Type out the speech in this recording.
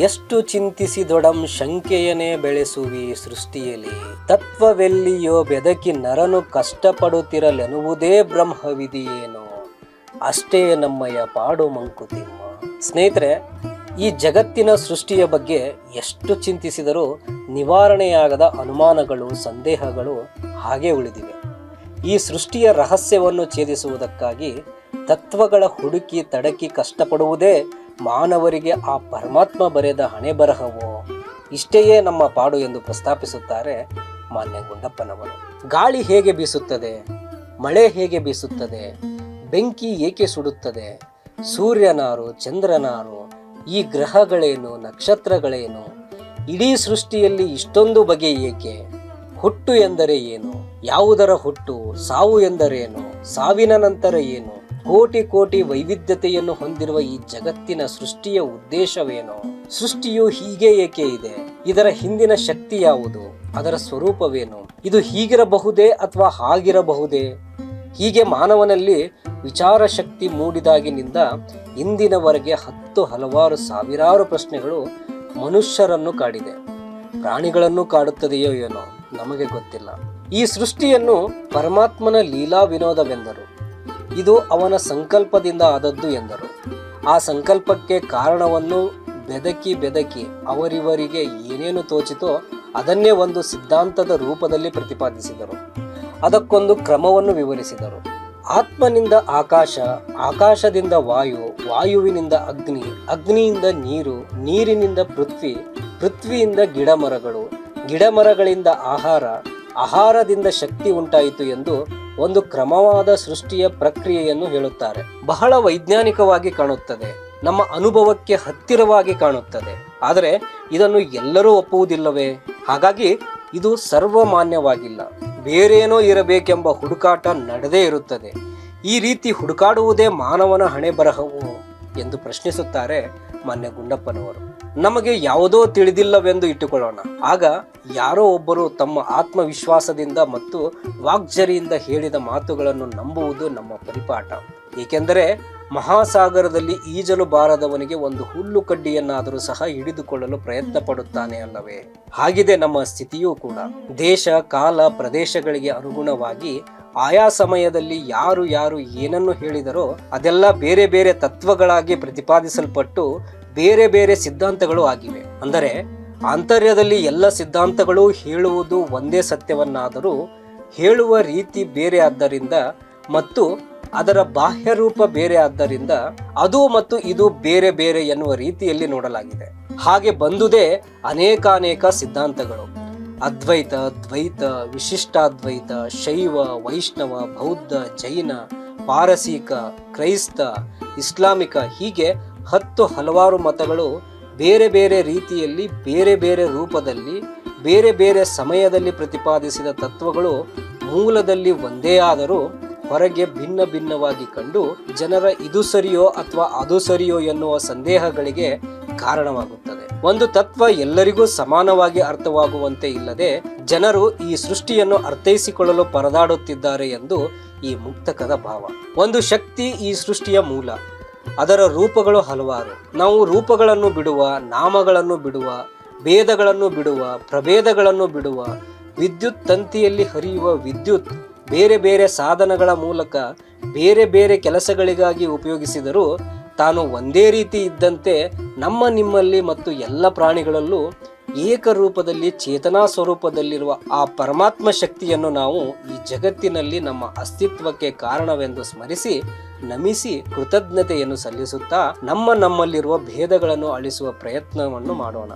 ಎಷ್ಟು ಚಿಂತಿಸಿದೊಡಂ ಶಂಕೆಯನೇ ಬೆಳೆಸುವಿ ಸೃಷ್ಟಿಯಲ್ಲಿ. ತತ್ವವೆಲ್ಲಿಯೋ ಬೆದಕಿ ನರನು ಕಷ್ಟಪಡುತ್ತಿರಲೆನುವುದೇ ಬ್ರಹ್ಮವಿಧಿಯೇನೋ ಅಷ್ಟೇ ನಮ್ಮಯ್ಯ ಪಾಡು ಮಂಕುತಿಮ್ಮ. ಸ್ನೇಹಿತರೆ, ಈ ಜಗತ್ತಿನ ಸೃಷ್ಟಿಯ ಬಗ್ಗೆ ಎಷ್ಟು ಚಿಂತಿಸಿದರೂ ನಿವಾರಣೆಯಾಗದ ಅನುಮಾನಗಳು, ಸಂದೇಹಗಳು ಹಾಗೆ ಉಳಿದಿವೆ. ಈ ಸೃಷ್ಟಿಯ ರಹಸ್ಯವನ್ನು ಛೇದಿಸುವುದಕ್ಕಾಗಿ ತತ್ವಗಳ ಹುಡುಕಿ ತಡಕಿ ಕಷ್ಟಪಡುವುದೇ ಮಾನವರಿಗೆ ಆ ಪರಮಾತ್ಮ ಬರೆದ ಹಣೆ ಬರಹವೋ? ಇಷ್ಟೆಯೇ ನಮ್ಮ ಪಾಡು ಎಂದು ಪ್ರಸ್ತಾಪಿಸುತ್ತಾರೆ ಮಾನ್ಯ ಗುಂಡಪ್ಪನವರು ಗಾಳಿ ಹೇಗೆ ಬೀಸುತ್ತದೆ? ಮಳೆ ಹೇಗೆ ಬೀಸುತ್ತದೆ? ಬೆಂಕಿ ಏಕೆ ಸುಡುತ್ತದೆ? ಸೂರ್ಯನಾರು, ಚಂದ್ರನಾರು, ಈ ಗ್ರಹಗಳೇನು, ನಕ್ಷತ್ರಗಳೇನು? ಇಡೀ ಸೃಷ್ಟಿಯಲ್ಲಿ ಇಷ್ಟೊಂದು ಬಗೆ ಏಕೆ? ಹುಟ್ಟು ಎಂದರೆ ಏನು? ಯಾವುದರ ಹುಟ್ಟು? ಸಾವು ಎಂದರೇನು? ಸಾವಿನ ನಂತರ ಏನು? ಕೋಟಿ ಕೋಟಿ ವೈವಿಧ್ಯತೆಯನ್ನು ಹೊಂದಿರುವ ಈ ಜಗತ್ತಿನ ಸೃಷ್ಟಿಯ ಉದ್ದೇಶವೇನು? ಸೃಷ್ಟಿಯು ಹೀಗೆ ಏಕೆ ಇದೆ? ಇದರ ಹಿಂದಿನ ಶಕ್ತಿ ಯಾವುದು? ಅದರ ಸ್ವರೂಪವೇನು? ಇದು ಹೀಗಿರಬಹುದೇ ಅಥವಾ ಹಾಗಿರಬಹುದೇ? ಹೀಗೆ ಮಾನವನಲ್ಲಿ ವಿಚಾರ ಶಕ್ತಿ ಮೂಡಿದಾಗಿನಿಂದ ಇಂದಿನವರೆಗೆ ಹತ್ತು ಹಲವಾರು ಸಾವಿರಾರು ಪ್ರಶ್ನೆಗಳು ಮನುಷ್ಯರನ್ನು ಕಾಡಿದೆ. ಪ್ರಾಣಿಗಳನ್ನು ಕಾಡುತ್ತದೆಯೋ ಏನೋ? ನಮಗೆ ಗೊತ್ತಿಲ್ಲ. ಈ ಸೃಷ್ಟಿಯನ್ನು ಪರಮಾತ್ಮನ ಲೀಲಾ ವಿನೋದವೆಂದರು. ಇದು ಅವನ ಸಂಕಲ್ಪದಿಂದ ಆದದ್ದು ಎಂದರು. ಆ ಸಂಕಲ್ಪಕ್ಕೆ ಕಾರಣವನ್ನು ಬೆದಕಿ ಬೆದಕಿ ಅವರಿವರಿಗೆ ಏನೇನು ತೋಚಿತೋ ಅದನ್ನೇ ಒಂದು ಸಿದ್ಧಾಂತದ ರೂಪದಲ್ಲಿ ಪ್ರತಿಪಾದಿಸಿದರು. ಅದಕ್ಕೊಂದು ಕ್ರಮವನ್ನು ವಿವರಿಸಿದರು. ಆತ್ಮನಿಂದ ಆಕಾಶ, ಆಕಾಶದಿಂದ ವಾಯು, ವಾಯುವಿನಿಂದ ಅಗ್ನಿ, ಅಗ್ನಿಯಿಂದ ನೀರು, ನೀರಿನಿಂದ ಪೃಥ್ವಿ, ಪೃಥ್ವಿಯಿಂದ ಗಿಡಮರಗಳು, ಗಿಡಮರಗಳಿಂದ ಆಹಾರ, ಆಹಾರದಿಂದ ಶಕ್ತಿ ಉಂಟಾಯಿತು ಎಂದು ಒಂದು ಕ್ರಮವಾದ ಸೃಷ್ಟಿಯ ಪ್ರಕ್ರಿಯೆಯನ್ನು ಹೇಳುತ್ತಾರೆ. ಬಹಳ ವೈಜ್ಞಾನಿಕವಾಗಿ ಕಾಣುತ್ತದೆ. ನಮ್ಮ ಅನುಭವಕ್ಕೆ ಹತ್ತಿರವಾಗಿ ಕಾಣುತ್ತದೆ. ಆದರೆ ಇದನ್ನು ಎಲ್ಲರೂ ಒಪ್ಪುವುದಿಲ್ಲವೇ? ಹಾಗಾಗಿ ಇದು ಸರ್ವಮಾನ್ಯವಾಗಿಲ್ಲ. ಬೇರೇನೋ ಇರಬೇಕೆಂಬ ಹುಡುಕಾಟ ನಡೆದೇ ಇರುತ್ತದೆ. ಈ ರೀತಿ ಹುಡುಕಾಡುವುದೇ ಮಾನವನ ಹಣೆ ಬರಹವು ಎಂದು ಪ್ರಶ್ನಿಸುತ್ತಾರೆ ಮಾನ್ಯ ಗುಂಡಪ್ಪನವರು ನಮಗೆ ಯಾವುದೋ ತಿಳಿದಿಲ್ಲವೆಂದು ಇಟ್ಟುಕೊಳ್ಳೋಣ. ಆಗ ಯಾರೋ ಒಬ್ಬರು ತಮ್ಮ ಆತ್ಮವಿಶ್ವಾಸದಿಂದ ಮತ್ತು ವಾಗ್ಜರಿಯಿಂದ ಹೇಳಿದ ಮಾತುಗಳನ್ನು ನಂಬುವುದು ನಮ್ಮ ಪರಿಪಾಠ. ಏಕೆಂದರೆ ಮಹಾಸಾಗರದಲ್ಲಿ ಈಜಲು ಬಾರದವನಿಗೆ ಒಂದು ಹುಲ್ಲು ಕಡ್ಡಿಯನ್ನಾದರೂ ಸಹ ಹಿಡಿದುಕೊಳ್ಳಲು ಪ್ರಯತ್ನ ಪಡುತ್ತಾನೆ ಅಲ್ಲವೇ? ಹಾಗಿದೆ ನಮ್ಮ ಸ್ಥಿತಿಯೂ ಕೂಡ. ದೇಶ, ಕಾಲ, ಪ್ರದೇಶಗಳಿಗೆ ಅನುಗುಣವಾಗಿ ಆಯಾ ಸಮಯದಲ್ಲಿ ಯಾರು ಯಾರು ಏನನ್ನು ಹೇಳಿದರೋ ಅದೆಲ್ಲ ಬೇರೆ ಬೇರೆ ತತ್ವಗಳಾಗಿ ಪ್ರತಿಪಾದಿಸಲ್ಪಟ್ಟು ಬೇರೆ ಬೇರೆ ಸಿದ್ಧಾಂತಗಳು ಆಗಿವೆ. ಅಂದರೆ ಆಂತರ್ಯದಲ್ಲಿ ಎಲ್ಲ ಸಿದ್ಧಾಂತಗಳು ಹೇಳುವುದು ಒಂದೇ ಸತ್ಯವನ್ನಾದರೂ ಹೇಳುವ ರೀತಿ ಬೇರೆ ಆದ್ದರಿಂದ ಮತ್ತು ಅದರ ಬಾಹ್ಯ ರೂಪ ಬೇರೆ ಆದ್ದರಿಂದ ಅದು ಮತ್ತು ಇದು ಬೇರೆ ಬೇರೆ ಎನ್ನುವ ರೀತಿಯಲ್ಲಿ ನೋಡಲಾಗಿದೆ. ಹಾಗೆ ಬಂದುದೇ ಅನೇಕಾನೇಕ ಸಿದ್ಧಾಂತಗಳು. ಅದ್ವೈತ, ದ್ವೈತ, ವಿಶಿಷ್ಟಾದ್ವೈತ, ಶೈವ, ವೈಷ್ಣವ, ಬೌದ್ಧ, ಜೈನ, ಪಾರಸೀಕ, ಕ್ರೈಸ್ತ, ಇಸ್ಲಾಮಿಕ ಹೀಗೆ ಹತ್ತು ಹಲವಾರು ಮತಗಳು ಬೇರೆ ಬೇರೆ ರೀತಿಯಲ್ಲಿ, ಬೇರೆ ಬೇರೆ ರೂಪದಲ್ಲಿ, ಬೇರೆ ಬೇರೆ ಸಮಯದಲ್ಲಿ ಪ್ರತಿಪಾದಿಸಿದ ತತ್ವಗಳು ಮೂಲದಲ್ಲಿ ಒಂದೇ ಆದರೂ ಹೊರಗೆ ಭಿನ್ನ ಭಿನ್ನವಾಗಿ ಕಂಡು ಜನರ ಇದು ಸರಿಯೋ ಅಥವಾ ಅದು ಸರಿಯೋ ಎನ್ನುವ ಸಂದೇಹಗಳಿಗೆ ಕಾರಣವಾಗುತ್ತದೆ. ಒಂದು ತತ್ವ ಎಲ್ಲರಿಗೂ ಸಮಾನವಾಗಿ ಅರ್ಥವಾಗುವಂತೆ ಇಲ್ಲದೆ ಜನರು ಈ ಸೃಷ್ಟಿಯನ್ನು ಅರ್ಥೈಸಿಕೊಳ್ಳಲು ಪರದಾಡುತ್ತಿದ್ದಾರೆ ಎಂದು ಈ ಮುಕ್ತಕದ ಭಾವ. ಒಂದು ಶಕ್ತಿ ಈ ಸೃಷ್ಟಿಯ ಮೂಲ. ಅದರ ರೂಪಗಳು ಹಲವಾರು. ನಾವು ರೂಪಗಳನ್ನು ಬಿಡುವ, ನಾಮಗಳನ್ನು ಬಿಡುವ, ಭೇದಗಳನ್ನು ಬಿಡುವ, ಪ್ರಭೇದಗಳನ್ನು ಬಿಡುವ, ವಿದ್ಯುತ್ ತಂತಿಯಲ್ಲಿ ಹರಿಯುವ ವಿದ್ಯುತ್ ಬೇರೆ ಬೇರೆ ಸಾಧನಗಳ ಮೂಲಕ ಬೇರೆ ಬೇರೆ ಕೆಲಸಗಳಿಗಾಗಿ ಉಪಯೋಗಿಸಿದರೂ ತಾನು ಒಂದೇ ರೀತಿ ಇದ್ದಂತೆ ನಮ್ಮ ನಿಮ್ಮಲ್ಲಿ ಮತ್ತು ಎಲ್ಲ ಪ್ರಾಣಿಗಳಲ್ಲೂ ಏಕರೂಪದಲ್ಲಿ ಚೇತನಾ ಸ್ವರೂಪದಲ್ಲಿರುವ ಆ ಪರಮಾತ್ಮ ಶಕ್ತಿಯನ್ನು ನಾವು ಈ ಜಗತ್ತಿನಲ್ಲಿ ನಮ್ಮ ಅಸ್ತಿತ್ವಕ್ಕೆ ಕಾರಣವೆಂದು ಸ್ಮರಿಸಿ, ನಮಿಸಿ ಕೃತಜ್ಞತೆಯನ್ನು ಸಲ್ಲಿಸುತ್ತಾ ನಮ್ಮ ನಮ್ಮಲ್ಲಿರುವ ಭೇದಗಳನ್ನು ಅಳಿಸುವ ಪ್ರಯತ್ನವನ್ನು ಮಾಡೋಣ.